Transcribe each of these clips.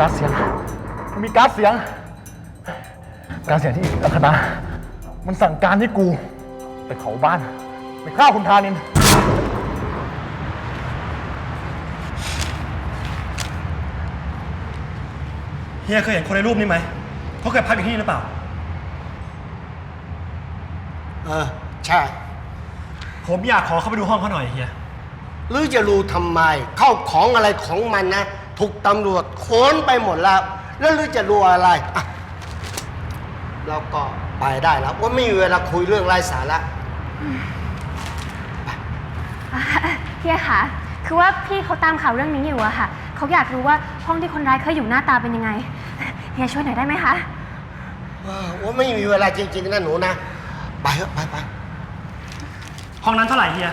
การดเสียงมันมีการดเสียงการดเสียงที่อัคนามันสั่งการให้กู ไปเผาบ้านไปฆ่าคุณธานิน เฮียเคยเห็นคนในรูปนี้ไหม เขาเคยพักอยู่ที่นี่หรือเปล่า เออใช่ ผมอยากขอเข้าไปดูห้องเขาหน่อยเฮีย หรือจะรู้ทำไม เข้าของอะไรของมันนะ ถูกตำรวจค้นไปหมดแล้ว แล้วหรือจะรู้อะไรอะเราก็ไปได้แล้วว่าไม่มีเวลาคุยเรื่องไร้สาระอะเฮียคะคือว่าพี่เขาตามข่าวเรื่องนี้อยู่อะค่ะ เขาอยากรู้ว่าห้องที่คนร้ายเคยอยู่หน้าตาเป็นยังไง เฮียช่วยหน่อยได้ไหมคะ ว่าไม่มีเวลาจริง ๆนะหนูนะ ไปเถอะไปไปห้องนั้นเท่าไหร่เฮีย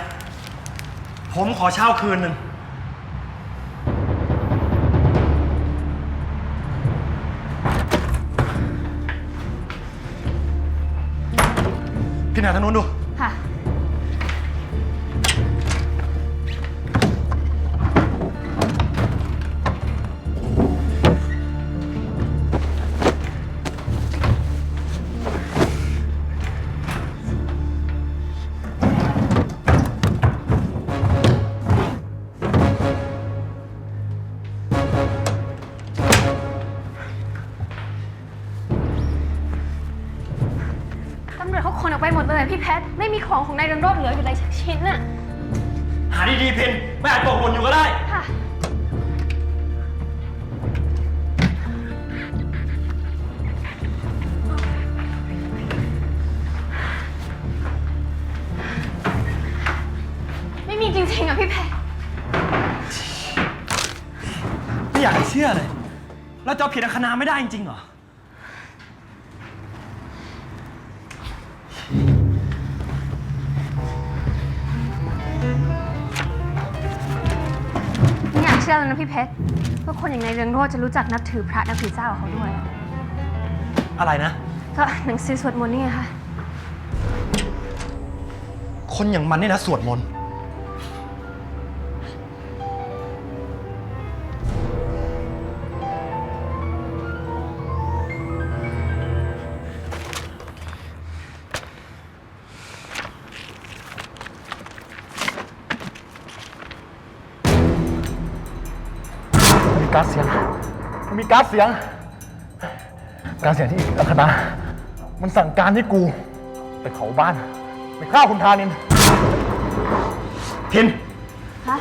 ผมขอเช่าคืนหนึ่ง พี่หนาทางนู้นดู ค่ะำรวจเขาขนออกไปหมดเลยพี่แพท ไม่มีของของนายเรืองโรจน์เหลืออยู่เลยสักชิ้นอะหาดีๆเพนไม่อาจตกหล่นอยู่ก็ได้ ค่ะ ไม่มีจริงๆอะพี่แพท ไม่อยากจะเชื่อเลย เราจะเอาผิดอังคณาไม่ได้จริงๆเหรอ ชื่อเลยนะพี่เพชรว่าคนอย่างนายเรืองโรจน์จะรู้จักนับถือพระนับถือเจ้ากับเขาด้วย อะไรนะ ก็หนังสือสวดมนต์นี่ไงค่ะคนอย่างมันนี่นะสวดมนต์ การดเสียง มันมีการดเสียง การดเสียงที่อัคนามันสั่งการให้กู ไปเผาบ้าน ไปฆ่าคุณธานินเพนฮะ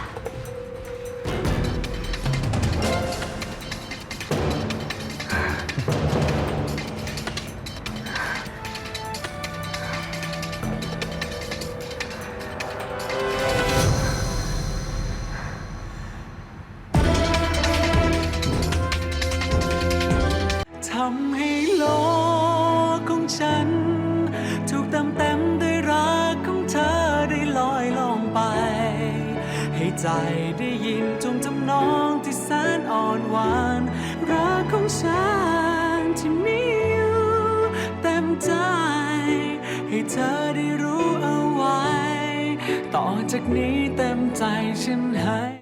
ใจได้ยินจงจำนองที่แสนอ่อนหวาน รักของฉันที่มีอยู่เต็มใจ ให้เธอได้รู้เอาไว้ ต่อจากนี้เต็มใจฉันให้